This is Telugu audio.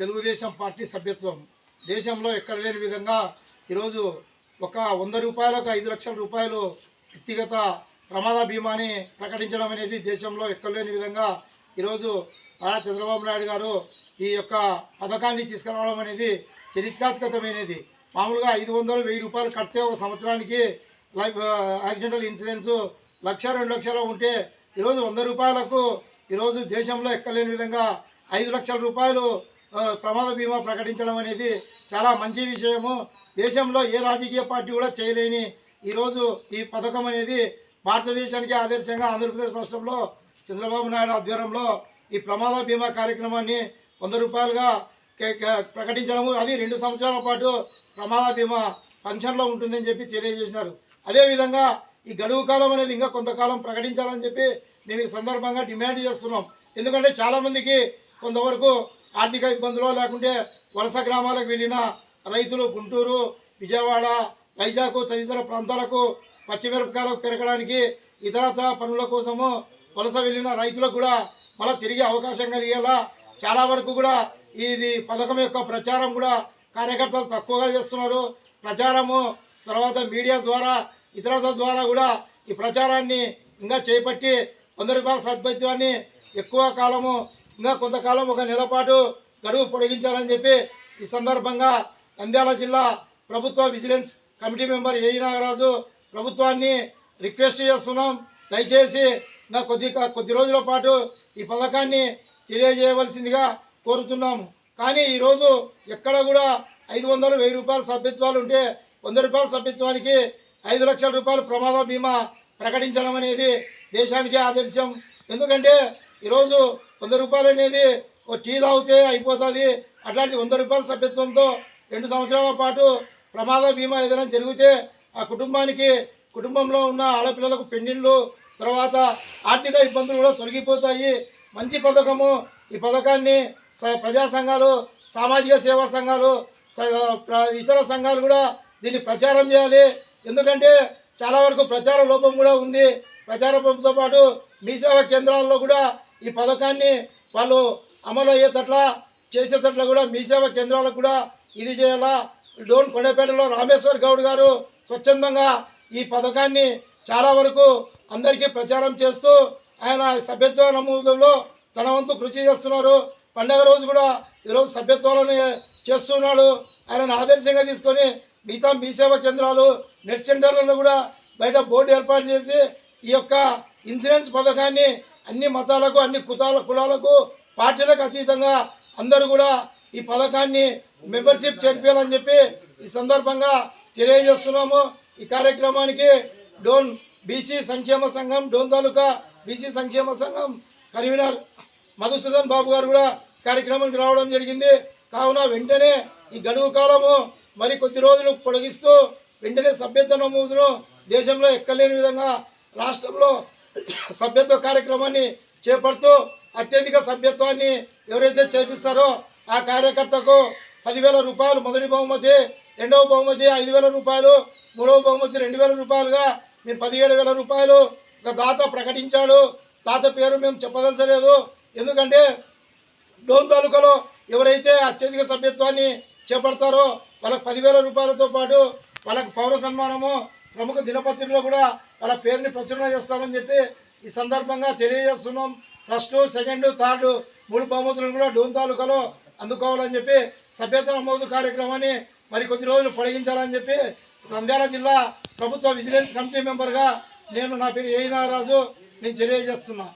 తెలుగుదేశం పార్టీ సభ్యత్వం. దేశంలో ఎక్కడ లేని విధంగా ఈరోజు ఒక వంద రూపాయలకు ఐదు లక్షల రూపాయలు వ్యక్తిగత ప్రమాద బీమాని ప్రకటించడం అనేది దేశంలో ఎక్కడ లేని విధంగా ఈరోజు నారా చంద్రబాబు నాయుడు గారు ఈ యొక్క పథకాన్ని తీసుకురావడం అనేది చరిత్రాత్మకమైనది. మామూలుగా ఐదు వందలు వెయ్యి రూపాయలు కడితే ఒక సంవత్సరానికి లైఫ్ యాక్సిడెంటల్ ఇన్సూరెన్స్ లక్ష రెండు లక్షలు ఉంటే ఈరోజు వంద రూపాయలకు ఈరోజు దేశంలో ఎక్కలేని విధంగా ఐదు లక్షల రూపాయలు ప్రమాద బీమా ప్రకటించడం అనేది చాలా మంచి విషయము. దేశంలో ఏ రాజకీయ పార్టీ కూడా చేయలేని ఈరోజు ఈ పథకం అనేది భారతదేశానికి ఆదర్శంగా ఆంధ్రప్రదేశ్ రాష్ట్రంలో చంద్రబాబు నాయుడు ఆధ్వర్యంలో ఈ ప్రమాద బీమా కార్యక్రమాన్ని వంద రూపాయలుగా ప్రకటించడము. అది రెండు సంవత్సరాల పాటు ప్రమాద బీమా ఫంక్షన్లో ఉంటుందని చెప్పి తెలియజేసినారు. అదేవిధంగా ఈ గడువు కాలం అనేది ఇంకా కొంతకాలం ప్రకటించాలని చెప్పి మేము ఈ సందర్భంగా డిమాండ్ చేస్తున్నాం. ఎందుకంటే చాలామందికి కొంతవరకు ఆర్థిక ఇబ్బందులు లేకుంటే వలస గ్రామాలకు వెళ్ళిన రైతులు గుంటూరు విజయవాడ వైజాగ్ తదితర ప్రాంతాలకు పచ్చిమిరపకాయలు పెరగడానికి ఇతరతర పనుల కోసము వలస వెళ్ళిన రైతులకు కూడా మళ్ళీ తిరిగే అవకాశం కలిగేలా చాలా వరకు కూడా ఇది పథకం యొక్క ప్రచారం కూడా కార్యకర్తలు తక్కువగా చేస్తున్నారు. ప్రచారము తర్వాత మీడియా ద్వారా ఇతరత్ర ద్వారా కూడా ఈ ప్రచారాన్ని ఇంకా చేపట్టి కొందరు రూపాయల సద్భత్యాన్ని ఎక్కువ కాలము ఇంకా కొంతకాలం ఒక నెల పాటు గడువు పొడిగించాలని చెప్పి ఈ సందర్భంగా నంద్యాల జిల్లా ప్రభుత్వ vigilance committee member AE Nagaraju ప్రభుత్వాన్ని రిక్వెస్ట్ చేస్తున్నాం. దయచేసి ఇంకా కొద్ది కొద్ది రోజుల పాటు ఈ పథకాన్ని తెలియజేయవలసిందిగా కోరుతున్నాము. కానీ ఈరోజు ఎక్కడ కూడా ఐదు వందలు వెయ్యి రూపాయల సభ్యత్వాలు ఉంటే వంద రూపాయల సభ్యత్వానికి ఐదు లక్షల రూపాయలు ప్రమాద బీమా ప్రకటించడం అనేది దేశానికి ఆదర్శం. ఎందుకంటే ఈరోజు వంద రూపాయలు అనేది ఓ టీ తాగితే అయిపోతుంది. అట్లాంటి వంద రూపాయల సభ్యత్వంతో రెండు సంవత్సరాల పాటు ప్రమాద బీమా ఏదైనా జరిగితే ఆ కుటుంబానికి కుటుంబంలో ఉన్న ఆడపిల్లలకు పెండిళ్ళు తర్వాత ఆర్థిక ఇబ్బందులు కూడా తొలగిపోతాయి. మంచి పథకము. ఈ పథకాన్ని స- ప్రజా సంఘాలు సామాజిక సేవా సంఘాలు స- ప్ర- ఇతర సంఘాలు కూడా దీన్ని ప్రచారం చేయాలి. ఎందుకంటే చాలా వరకు ప్రచార లోపం కూడా ఉంది. ప్రచార లోపంతో పాటు మీ సేవా కేంద్రాల్లో కూడా ఈ పథకాన్ని వాళ్ళు అమలు అయ్యేటట్లా చేసేటట్ల కూడా మీ సేవ కేంద్రాలకు కూడా ఇది చేయాలా? డోన్ కొండపేటలో రామేశ్వర్ గౌడ్ గారు స్వచ్ఛందంగా ఈ పథకాన్ని చాలా వరకు అందరికీ ప్రచారం చేస్తూ ఆయన సభ్యత్వ నమోదంలో తన వంతు కృషి చేస్తున్నారు. పండగ రోజు కూడా ఈరోజు సభ్యత్వాలను చేస్తున్నాడు. ఆయనను ఆదర్శంగా తీసుకొని మిగతా మీ సేవ కేంద్రాలు నెట్ సెంటర్లలో కూడా బయట బోర్డు ఏర్పాటు చేసి ఈ యొక్క ఇన్సూరెన్స్ పథకాన్ని అన్ని మతాలకు అన్ని కుతాల కులాలకు పార్టీలకు అతీతంగా అందరూ కూడా ఈ పథకాన్ని మెంబర్షిప్ చేర్పించాలని చెప్పి ఈ సందర్భంగా తెలియజేస్తున్నాము. ఈ కార్యక్రమానికి డోన్ బీసీ సంక్షేమ సంఘం డోన్ తాలూకా బీసీ సంక్షేమ సంఘం కన్వీనర్ మధుసూదన్ బాబు గారు కూడా కార్యక్రమానికి రావడం జరిగింది. కావున వెంటనే ఈ గడువు కాలము మరి కొద్ది రోజులు పొడిగిస్తూ వెంటనే సభ్యత్వ నమోదును దేశంలో ఎక్కలేని విధంగా రాష్ట్రంలో సభ్యత్వ కార్యక్రమాన్ని చేపడుతూ అత్యధిక సభ్యత్వాన్ని ఎవరైతే చేపిస్తారో ఆ కార్యకర్తకు పదివేల రూపాయలు మొదటి బహుమతి రెండవ బహుమతి ఐదు వేల రూపాయలు మూడవ బహుమతి రెండు వేల రూపాయలుగా మేము పదిహేడు వేల రూపాయలు. ఒక దాత ప్రకటించాడు. తాత పేరు మేము చెప్పదలసలేదు ఎందుకంటే డోన్ తాలూకాలో ఎవరైతే అత్యధిక సభ్యత్వాన్ని చేపడతారో వాళ్ళకి పదివేల రూపాయలతో పాటు వాళ్ళకి పౌర సన్మానము ప్రముఖ దినపత్రికలో కూడా వాళ్ళ పేరుని ప్రచురణ చేస్తామని చెప్పి ఈ సందర్భంగా తెలియజేస్తున్నాం. ఫస్ట్ సెకండ్ థర్డ్ మూడు బహుమతులను కూడా డోన్ తాలూకాలో అందుకోవాలని చెప్పి సభ్యత నమోదు కార్యక్రమాన్ని మరి కొద్ది రోజులు పొడిగించాలని చెప్పి నంద్యాల జిల్లా ప్రభుత్వ విజిలెన్స్ కమిటీ మెంబర్గా నేను నా పేరు ఏ నాగరాజు నేను తెలియజేస్తున్నాను